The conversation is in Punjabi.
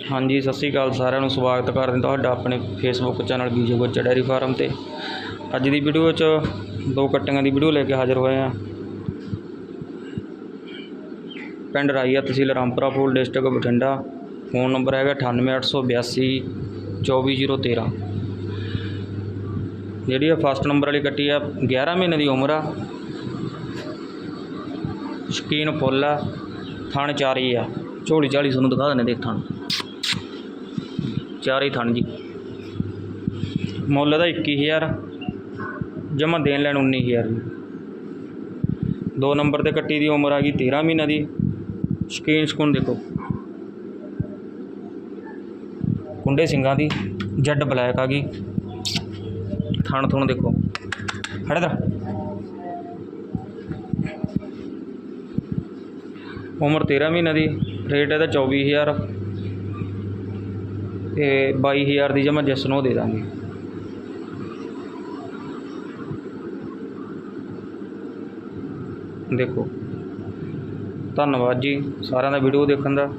ਹਾਂਜੀ, ਸਤਿ ਸ਼੍ਰੀ ਅਕਾਲ ਸਾਰਿਆਂ ਨੂੰ, ਸਵਾਗਤ ਕਰਦੇ ਤੁਹਾਡਾ ਆਪਣੇ ਫੇਸਬੁੱਕ ਚੈਨਲ ਬੀਜੇ ਗੋਚਾ ਡੈਰੀ ਫਾਰਮ ਤੇ। ਅੱਜ ਦੀ ਵੀਡੀਓ 'ਚ ਦੋ ਕੱਟੀਆਂ ਦੀ ਵੀਡੀਓ ਲੈ ਕੇ ਹਾਜ਼ਰ ਹੋਏ ਹਾਂ। ਪਿੰਡ ਰਾਈਆ ਤਹਿਸੀਲ Rampura Phul district Bathinda, phone number ਹੈਗਾ 98882 24013 ਜਿਹੜੀ ਆ ਫਸਟ ਨੰਬਰ ਵਾਲੀ ਕੱਟੀ ਆ 11 ਮਹੀਨੇ ਦੀ ਉਮਰ ਆ। ਸ਼ਕੀਨ ਫੁੱਲ ਆ, ਥਣ ਚਾਰੀ ਆ। ਝੋਲੀ ਝਾਲੀ ਤੁਹਾਨੂੰ ਦਿਖਾ ਦਿੰਦੇ ਦੇਖਣ ਥਣ। ਚਾਰੇ ਥਣ ਜੀ। ਮੁੱਲ ਦਾ 21000 ਜਮਾ ਦੇਣ ਲੈਣ 19000 ਜੀ। ਦੋ ਨੰਬਰ ਤੇ ਕੱਟੀ ਦੀ ਉਮਰ ਆ ਗਈ 13 ਮਹੀਨਾ ਦੀ। ਸ਼ਕੀਨ ਸਕੂਨ ਦੇਖੋ। ਕੁੰਡੇ ਸਿੰਘਾਂ ਦੀ ਜੱਡ ਬਲੈਕ ਆ ਗਈ। ਥਣ ਥੁਣ ਦੇਖੋ। ਖੜੇ ਦਾ ਉਮਰ 13 ਮਹੀਨਾ ਦੀ, ਰੇਟ ਇਹਦਾ 24000 ਤੇ 22000 ਦੀ ਜਮਾ ਜਿਸ ਉਹ ਦੇ ਦਾਂਗੇ। ਦੇਖੋ। ਧੰਨਵਾਦ ਜੀ ਸਾਰਿਆਂ ਦਾ ਵੀਡੀਓ ਦੇਖਣ ਦਾ।